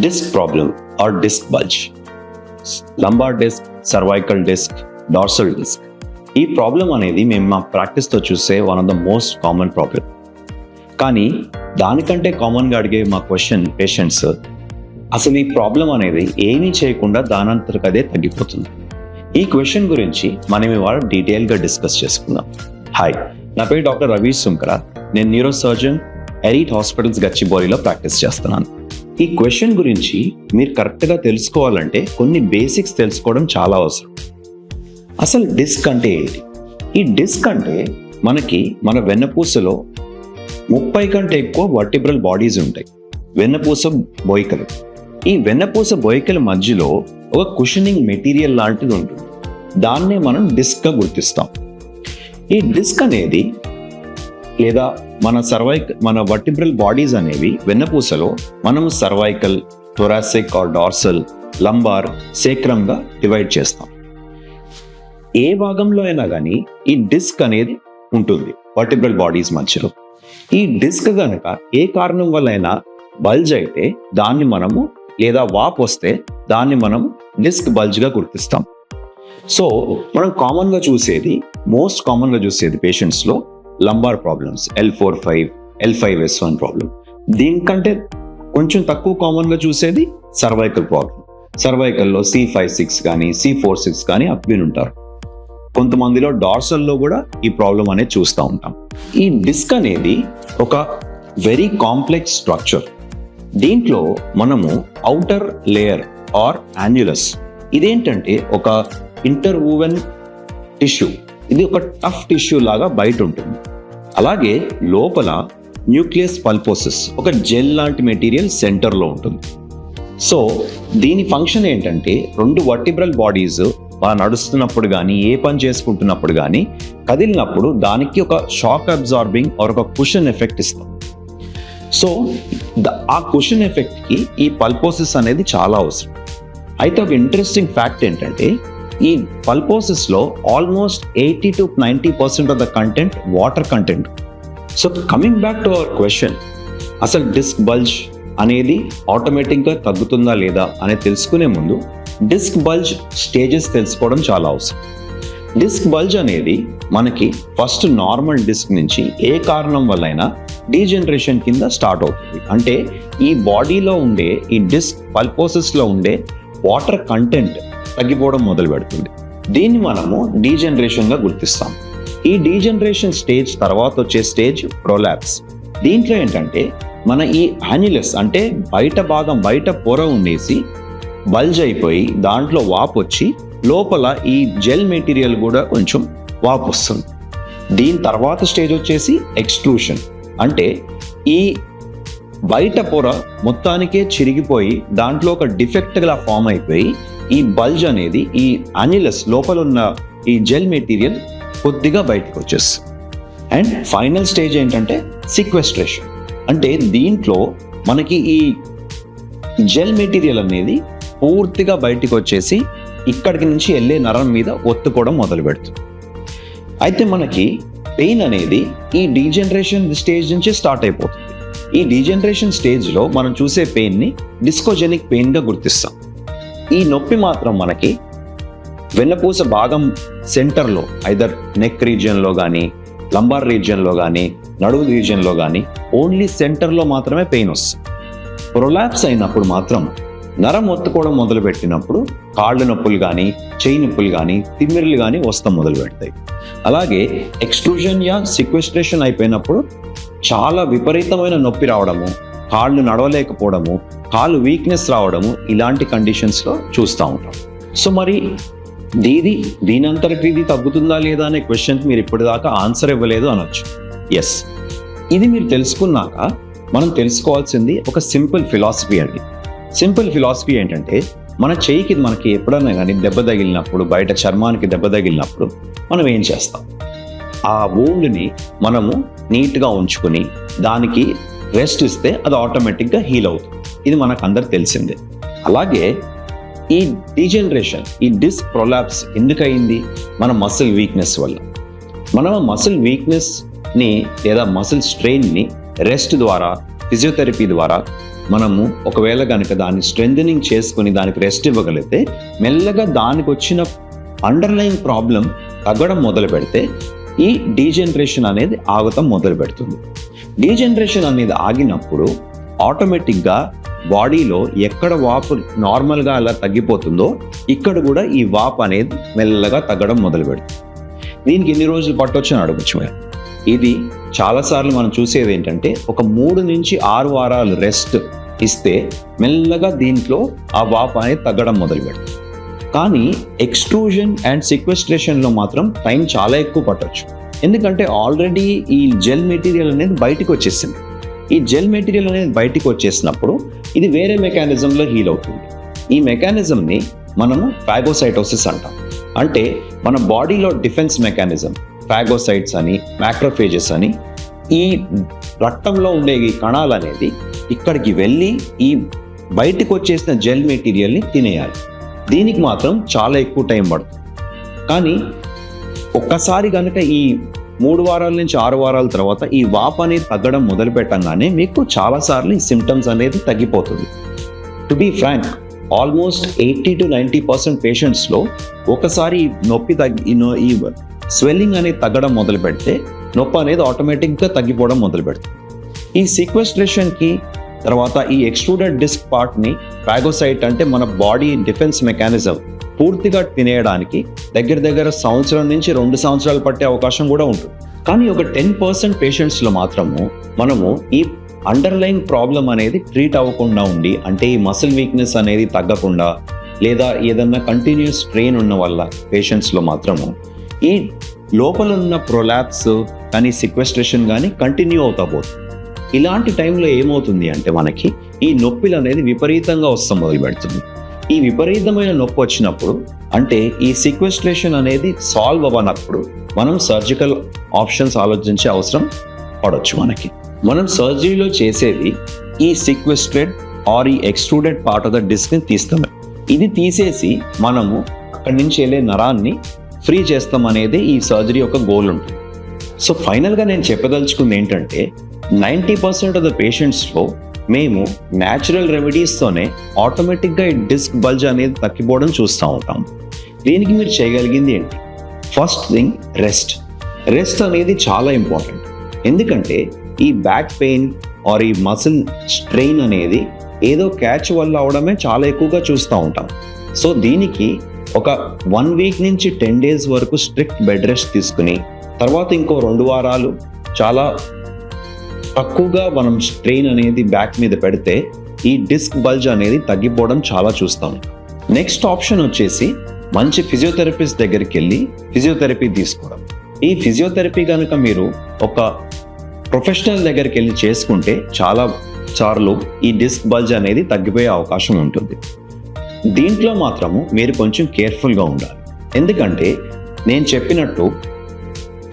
Disc problem or disc bulge lumbar disc cervical disc dorsal disc ఈ problem అనేది మేము మా ప్రాక్టీస్తో చూసే one of the most common problem కానీ దానికంటే కామన్గా అడిగే మా క్వశ్చన్ పేషెంట్స్ అసలు ఈ ప్రాబ్లం అనేది ఏమీ చేయకుండా దానంతరకు తగ్గిపోతుంది. ఈ క్వశ్చన్ గురించి మనం ఇవాళ డీటెయిల్గా డిస్కస్ చేసుకుందాం. హాయ్ నా పేరు డాక్టర్ రవీష్ సుంకరా. నేను న్యూరో సర్జన్ ఎరీట్ హాస్పిటల్స్ గచ్చిబౌలిలో ప్రాక్టీస్ చేస్తున్నాను. ఈ క్వశ్చన్ గురించి మీరు కరెక్ట్గా తెలుసుకోవాలంటే కొన్ని బేసిక్స్ తెలుసుకోవడం చాలా అవసరం. అసలు డిస్క్ అంటే ఏంటి? ఈ డిస్క్ అంటే మనకి మన వెన్నపూసలో ముప్పై కంటే ఎక్కువ వర్టిబ్రల్ బాడీస్ ఉంటాయి. వెన్నపూస బొయికలు. ఈ వెన్నపూస బొయికల మధ్యలో ఒక కుషనింగ్ మెటీరియల్ లాంటిది ఉంటుంది. దాన్నే మనం డిస్క్గా గుర్తిస్తాం. ఈ డిస్క్ అనేది లేదా మన సర్వైక్ మన వర్టిబ్రల్ బాడీస్ అనేవి వెన్నపూసలో మనం cervical thoracic or dorsal lumbar సేక్రంగా divide చేస్తాం. ఏ భాగంలో అయినా కానీ ఈ డిస్క్ అనేది ఉంటుంది వర్టిబ్రల్ బాడీస్ మధ్యలో. ఈ డిస్క్ కనుక ఏ కారణం వల్ల అయినా బల్జ్ అయితే దాన్ని మనము లేదా వాప్ వస్తే దాన్ని మనం డిస్క్ బల్జ్గా గుర్తిస్తాం. సో మనం కామన్గా చూసేది మోస్ట్ కామన్గా చూసేది పేషెంట్స్లో lumbar problems L four five L five S one problem దీనికంటే కొంచెం తక్కువ కామన్గా చూసేది సర్వైకల్ ప్రాబ్లం సర్వైకల్లో సి ఫైవ్ సిక్స్ కానీ సి ఫోర్ సిక్స్ కానీ అప్విన్ ఉంటారు. కొంతమందిలో డార్సల్లో కూడా ఈ ప్రాబ్లం అనేది చూస్తూ ఉంటాం. ఈ డిస్క్ అనేది ఒక వెరీ కాంప్లెక్స్ స్ట్రక్చర్ దీంట్లో మనము అవుటర్ లేయర్ ఆర్ యాన్యులస్ ఇదేంటంటే ఒక ఇంటర్వూవెన్ టిష్యూ ఇది ఒక టఫ్ టిష్యూ లాగా బయట ఉంటుంది. అలాగే లోపల న్యూక్లియస్ పల్పోసిస్ ఒక జెల్ లాంటి మెటీరియల్ సెంటర్లో ఉంటుంది. సో దీని ఫంక్షన్ ఏంటంటే రెండు వర్టిబ్రల్ బాడీస్ నడుస్తున్నప్పుడు కానీ ఏ పని చేసుకుంటున్నప్పుడు కానీ కదిలినప్పుడు దానికి ఒక షాక్ అబ్జార్బింగ్ ఆర్ ఒక కుషన్ ఎఫెక్ట్ ఇస్తాం. సో ద- ఆ కుషన్ ఎఫెక్ట్కి ఈ పల్పోసిస్ అనేది చాలా అవసరం. అయితే ఒక ఇంట్రెస్టింగ్ ఫ్యాక్ట్ ఏంటంటే ఈ పల్పోసిస్లో almost eighty to ninety percent of the content water content. So coming back to our question అసలు డిస్క్ బల్జ్ అనేది ఆటోమేటిక్గా తగ్గుతుందా లేదా అనేది తెలుసుకునే ముందు డిస్క్ బల్జ్ స్టేజెస్ తెలుసుకోవడం చాలా అవసరం. డిస్క్ బల్జ్ అనేది మనకి ఫస్ట్ నార్మల్ డిస్క్ నుంచి ఏ కారణం వల్లైనా డీజనరేషన్ కింద స్టార్ట్ అవుతుంది. అంటే ఈ బాడీలో ఉండే ఈ డిస్క్ పల్పోసిస్లో ఉండే వాటర్ కంటెంట్ తగ్గిపోవడం మొదలు పెడుతుంది. దీన్ని మనము డీజనరేషన్గా గుర్తిస్తాం. ఈ డీజనరేషన్ స్టేజ్ తర్వాత వచ్చే స్టేజ్ ప్రొలాప్స్ దీంట్లో ఏంటంటే మన ఈ యాన్యులస్ అంటే బయట భాగం బయట పొర ఉండేసి బల్జ్ అయిపోయి దాంట్లో వాపు వచ్చి లోపల ఈ జెల్ మెటీరియల్ కూడా కొంచెం వాపు వస్తుంది. దీని తర్వాత స్టేజ్ వచ్చేసి ఎక్స్ట్రూషన్ అంటే ఈ బయట పొర మొత్తానికే చిరిగిపోయి దాంట్లో ఒక డిఫెక్ట్గా ఫామ్ అయిపోయి ఈ బల్జ్ అనేది ఈ అనిలస్ లోపల ఉన్న ఈ జెల్ మెటీరియల్ కొద్దిగా బయటకు వచ్చేస్తుంది. అండ్ ఫైనల్ స్టేజ్ ఏంటంటే సీక్వెస్ట్రేషన్ అంటే దీంట్లో మనకి ఈ జెల్ మెటీరియల్ అనేది పూర్తిగా బయటకు వచ్చేసి ఇక్కడికి నుంచి వెళ్ళే నరం మీద ఒత్తుకోవడం మొదలు పెడుతుంది. అయితే మనకి పెయిన్ అనేది ఈ డీజనరేషన్ స్టేజ్ నుంచి స్టార్ట్ అయిపోతుంది. ఈ డీజనరేషన్ స్టేజ్లో మనం చూసే పెయిన్ని డిస్కోజెనిక్ పెయిన్గా గుర్తిస్తాం. ఈ నొప్పి మాత్రం మనకి వెన్నపూస భాగం సెంటర్లో ఐదర్ నెక్ రీజియన్లో కానీ లంబార్ రీజియన్లో కానీ నడువు రీజియన్లో కానీ ఓన్లీ సెంటర్లో మాత్రమే పెయిన్ వస్తుంది. ప్రొలాప్స్ అయినప్పుడు మాత్రం నరం ఒత్తుకోవడం మొదలుపెట్టినప్పుడు కాళ్ళ కాళ్ళు నొప్పులు కానీ చేయి నొప్పులు కానీ తిమ్మిరులు కానీ వస్తాం మొదలు పెడతాయి. అలాగే ఎక్స్ట్రూజన్ యా సిక్వెస్ట్రేషన్ అయిపోయినప్పుడు చాలా విపరీతమైన నొప్పి రావడము కాళ్ళు నడవలేకపోవడము కాళ్ళు వీక్నెస్ రావడము ఇలాంటి కండిషన్స్లో చూస్తూ ఉంటాం. సో మరి దీది దీనంతటికి ఇది తగ్గుతుందా లేదా అనే క్వశ్చన్కి మీరు ఇప్పటిదాకా ఆన్సర్ ఇవ్వలేదు అనొచ్చు. ఎస్ ఇది మీరు తెలుసుకున్నాక మనం తెలుసుకోవాల్సింది ఒక సింపుల్ ఫిలాసఫీ అండి. సింపుల్ ఫిలాసఫీ ఏంటంటే మన చేయికి మనకి ఎప్పుడైనా కానీ దెబ్బ తగిలినప్పుడు బయట చర్మానికి దెబ్బ తగిలినప్పుడు మనం ఏం చేస్తాం? ఆ ఓల్డ్ని మనము నీట్గా ఉంచుకుని దానికి రెస్ట్ ఇస్తే అది ఆటోమేటిక్గా హీల్ అవుతుంది. ఇది మనకు అందరు తెలిసిందే. అలాగే ఈ డీజనరేషన్ ఈ డిస్క్ ప్రొలాప్స్ ఎందుకయింది? మన మసిల్ వీక్నెస్ వల్ల. మనం మసిల్ వీక్నెస్ని లేదా మసిల్ స్ట్రెయిన్ని రెస్ట్ ద్వారా ఫిజియోథెరపీ ద్వారా మనము ఒకవేళ కనుక దాన్ని స్ట్రెంథనింగ్ చేసుకుని దానికి రెస్ట్ ఇవ్వగలిగితే మెల్లగా దానికి వచ్చిన అండర్లైన్ ప్రాబ్లం తగ్గడం మొదలు పెడితే ఈ డీజనరేషన్ అనేది ఆగతం మొదలు పెడుతుంది డీజనరేషన్ అనేది ఆగినప్పుడు ఆటోమేటిక్గా బాడీలో ఎక్కడ వాపు నార్మల్గా అలా తగ్గిపోతుందో ఇక్కడ కూడా ఈ వాపు అనేది మెల్లగా తగ్గడం మొదలు పెడుతుంది దీనికి ఎన్ని రోజులు పట్టొచ్చు అని అడగచ్చు మీరు. ఇది చాలాసార్లు మనం చూసేది ఏంటంటే ఒక మూడు నుంచి ఆరు వారాలు రెస్ట్ ఇస్తే మెల్లగా దీంట్లో ఆ వాపు అనేది తగ్గడం మొదలు పెడుతుంది కానీ ఎక్స్ట్రూజన్ అండ్ సిక్వెస్ట్రేషన్లో మాత్రం టైం చాలా ఎక్కువ పట్టొచ్చు. ఎందుకంటే ఆల్రెడీ ఈ జెల్ మెటీరియల్ అనేది బయటకు వచ్చేసింది. ఈ జెల్ మెటీరియల్ అనేది బయటకు వచ్చేసినప్పుడు ఇది వేరే మెకానిజంలో హీల్ అవుతుంది. ఈ మెకానిజంని మనము ఫాగోసైటోసిస్ అంటాం. అంటే మన బాడీలో డిఫెన్స్ మెకానిజం ఫాగోసైట్స్ అని మ్యాక్రోఫేజెస్ అని ఈ రక్తంలో ఉండే ఈ కణాలు అనేది ఇక్కడికి వెళ్ళి ఈ బయటకు వచ్చేసిన జెల్ మెటీరియల్ని తినేయాలి. దీనికి మాత్రం చాలా ఎక్కువ టైం పడుతుంది. కానీ ఒక్కసారి కనుక ఈ మూడు వారాల నుంచి ఆరు వారాల తర్వాత ఈ వాప్ అనేది తగ్గడం మొదలు పెట్టంగానే మీకు చాలాసార్లు ఈ సిమ్టమ్స్ అనేది తగ్గిపోతుంది. To be frank almost eighty to ninety percent పేషెంట్స్లో ఒకసారి నొప్పి తగ్గి ఈ స్వెల్లింగ్ అనేది తగ్గడం మొదలు పెడితే నొప్పి అనేది ఆటోమేటిక్గా తగ్గిపోవడం మొదలు పెడుతుంది. ఈ సీక్వెస్ట్రేషన్కి తర్వాత ఈ ఎక్స్ట్రూడెడ్ డిస్క్ పార్ట్ని ట్రాగోసైట్ అంటే మన బాడీ డిఫెన్స్ మెకానిజం పూర్తిగా తినేయడానికి దగ్గర దగ్గర సంవత్సరం నుంచి రెండు సంవత్సరాలు పట్టే అవకాశం కూడా ఉంటుంది. కానీ ఒక టెన్ పర్సెంట్ పేషెంట్స్లో మాత్రము మనము ఈ అండర్లైన్ ప్రాబ్లం అనేది ట్రీట్ అవ్వకుండా ఉండి అంటే ఈ మసిల్ వీక్నెస్ అనేది తగ్గకుండా లేదా ఏదన్నా కంటిన్యూస్ స్ట్రెయిన్ ఉన్న వల్ల పేషెంట్స్లో మాత్రము ఈ లోపల ఉన్న ప్రొలాప్స్ కానీ సిక్వెస్ట్రేషన్ కానీ కంటిన్యూ అవుతా పోతుంది. ఇలాంటి టైంలో ఏమవుతుంది అంటే మనకి ఈ నొప్పిలు అనేది విపరీతంగా వస్తాం మొదలు పెడుతుంది ఈ విపరీతమైన నొప్పి వచ్చినప్పుడు అంటే ఈ సిక్వెస్ట్రేషన్ అనేది సాల్వ్ అవ్వనప్పుడు మనం సర్జికల్ ఆప్షన్స్ ఆలోచించే అవసరం పడవచ్చు మనకి. మనం సర్జరీలో చేసేది ఈ సిక్వెస్ట్రేట్ ఆర్ ఈ ఎక్స్ట్రూడెడ్ పార్ట్ ఆఫ్ ద డిస్క్ని తీస్తాము. ఇది తీసేసి మనము అక్కడి నుంచి వెళ్ళే నరాన్ని ఫ్రీ చేస్తాం అనేది ఈ సర్జరీ యొక్క గోల్ ఉంటుంది. సో ఫైనల్గా నేను చెప్పదలుచుకుంది ఏంటంటే నైంటీ పర్సెంట్ ఆఫ్ ద పేషెంట్స్లో మేము న్యాచురల్ రెమెడీస్తోనే ఆటోమేటిక్గా ఈ డిస్క్ బల్జ్ అనేది తగ్గిపోవడం చూస్తూ ఉంటాం. దీనికి మీరు చేయగలిగింది ఏంటి? ఫస్ట్ థింగ్ రెస్ట్ రెస్ట్ అనేది చాలా ఇంపార్టెంట్ ఎందుకంటే ఈ బ్యాక్ పెయిన్ ఆర్ ఈ మసిల్ స్ట్రెయిన్ అనేది ఏదో క్యాచ్ వల్ల అవడమే చాలా ఎక్కువగా చూస్తూ ఉంటాం. సో దీనికి ఒక వన్ వీక్ నుంచి టెన్ డేస్ వరకు స్ట్రిక్ట్ బెడ్ రెస్ట్ తీసుకుని తర్వాత ఇంకో రెండు వారాలు చాలా తక్కువగా మనం స్ట్రెయిన్ అనేది బ్యాక్ మీద పెడితే ఈ డిస్క్ బల్జ్ అనేది తగ్గిపోవడం చాలా చూస్తాం. నెక్స్ట్ ఆప్షన్ వచ్చేసి మంచి ఫిజియోథెరపిస్ట్ దగ్గరికి వెళ్ళి ఫిజియోథెరపీ తీసుకోవడం. ఈ ఫిజియోథెరపీ కనుక మీరు ఒక ప్రొఫెషనల్ దగ్గరికి వెళ్ళి చేసుకుంటే చాలా సార్లు ఈ డిస్క్ బల్జ్ అనేది తగ్గిపోయే అవకాశం ఉంటుంది. దీంట్లో మాత్రము మీరు కొంచెం కేర్ఫుల్గా ఉండాలి. ఎందుకంటే నేను చెప్పినట్టు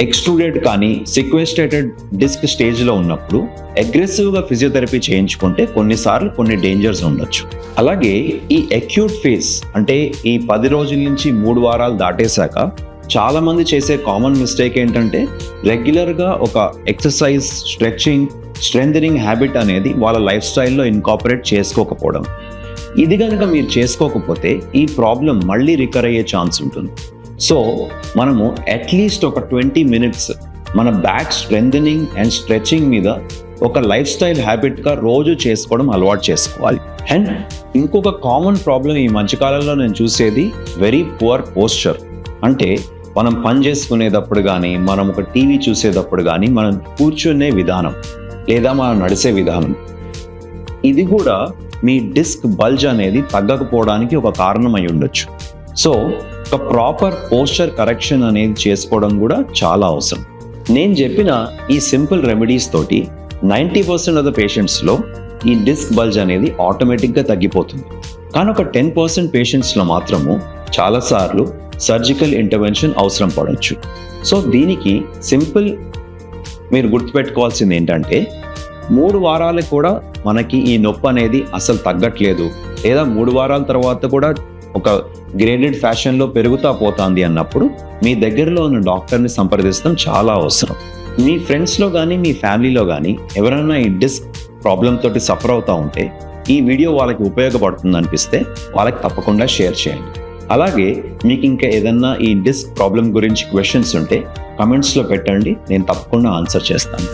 ఎక్స్ట్రూడెడ్ కానీ సిక్వెస్టేటెడ్ డిస్క్ స్టేజ్లో ఉన్నప్పుడు అగ్రెసివ్గా ఫిజియోథెరపీ చేయించుకుంటే కొన్నిసార్లు కొన్ని డేంజర్స్ ఉండొచ్చు. అలాగే ఈ అక్యూట్ ఫేస్ అంటే ఈ పది రోజుల నుంచి మూడు వారాలు దాటేశాక చాలామంది చేసే కామన్ మిస్టేక్ ఏంటంటే రెగ్యులర్గా ఒక ఎక్సర్సైజ్ స్ట్రెచ్చింగ్ స్ట్రెంథనింగ్ హ్యాబిట్ అనేది వాళ్ళ లైఫ్ స్టైల్లో ఇన్కాపరేట్ చేసుకోకపోవడం. ఇది కనుక మీరు చేసుకోకపోతే ఈ ప్రాబ్లం మళ్ళీ రికర్ అయ్యే ఛాన్స్ ఉంటుంది. సో మనము అట్లీస్ట్ ఒక ట్వంటీ మినిట్స్ మన బ్యాక్ స్ట్రెంథనింగ్ అండ్ స్ట్రెచింగ్ మీద ఒక లైఫ్ స్టైల్ హ్యాబిట్గా రోజు చేసుకోవడం అలవాటు చేసుకోవాలి. అండ్ ఇంకొక కామన్ ప్రాబ్లం ఈ మధ్యకాలంలో నేను చూసేది వెరీ పువర్ పోస్చర్ అంటే మనం పని చేసుకునేటప్పుడు కానీ మనం ఒక టీవీ చూసేటప్పుడు కానీ మనం కూర్చునే విధానం లేదా మనం నడిచే విధానం. ఇది కూడా మీ డిస్క్ బల్జ్ అనేది తగ్గకపోవడానికి ఒక కారణం అయి ఉండొచ్చు. సో ఒక ప్రాపర్ పోస్చర్ కరెక్షన్ అనేది చేసుకోవడం కూడా చాలా అవసరం. నేను చెప్పిన ఈ సింపుల్ రెమెడీస్ తోటి నైంటీ పర్సెంట్ ఆఫ్ ద పేషెంట్స్లో ఈ డిస్క్ బల్జ్ అనేది ఆటోమేటిక్గా తగ్గిపోతుంది. కానీ ఒక టెన్ పర్సెంట్ పేషెంట్స్లో మాత్రము చాలాసార్లు సర్జికల్ ఇంటర్వెన్షన్ అవసరం పడవచ్చు సో దీనికి సింపుల్ మీరు గుర్తుపెట్టుకోవాల్సింది ఏంటంటే మూడు వారాలకు కూడా మనకి ఈ నొప్పి అనేది అసలు తగ్గట్లేదు. లేదా మూడు వారాల తర్వాత కూడా ఒక గ్రేడెడ్ ఫ్యాషన్లో పెరుగుతా పోతుంది అన్నప్పుడు మీ దగ్గరలో ఉన్న డాక్టర్ని సంప్రదించడం చాలా అవసరం. మీ ఫ్రెండ్స్లో కానీ మీ ఫ్యామిలీలో కానీ ఎవరైనా ఈ డిస్క్ ప్రాబ్లం తోటి సఫర్ అవుతూ ఉంటే ఈ వీడియో వాళ్ళకి ఉపయోగపడుతుంది అనిపిస్తే వాళ్ళకి తప్పకుండా షేర్ చేయండి. అలాగే మీకు ఇంకా ఏదన్నా ఈ డిస్క్ ప్రాబ్లం గురించి క్వశ్చన్స్ ఉంటే కమెంట్స్లో పెట్టండి నేను తప్పకుండా ఆన్సర్ చేస్తాను.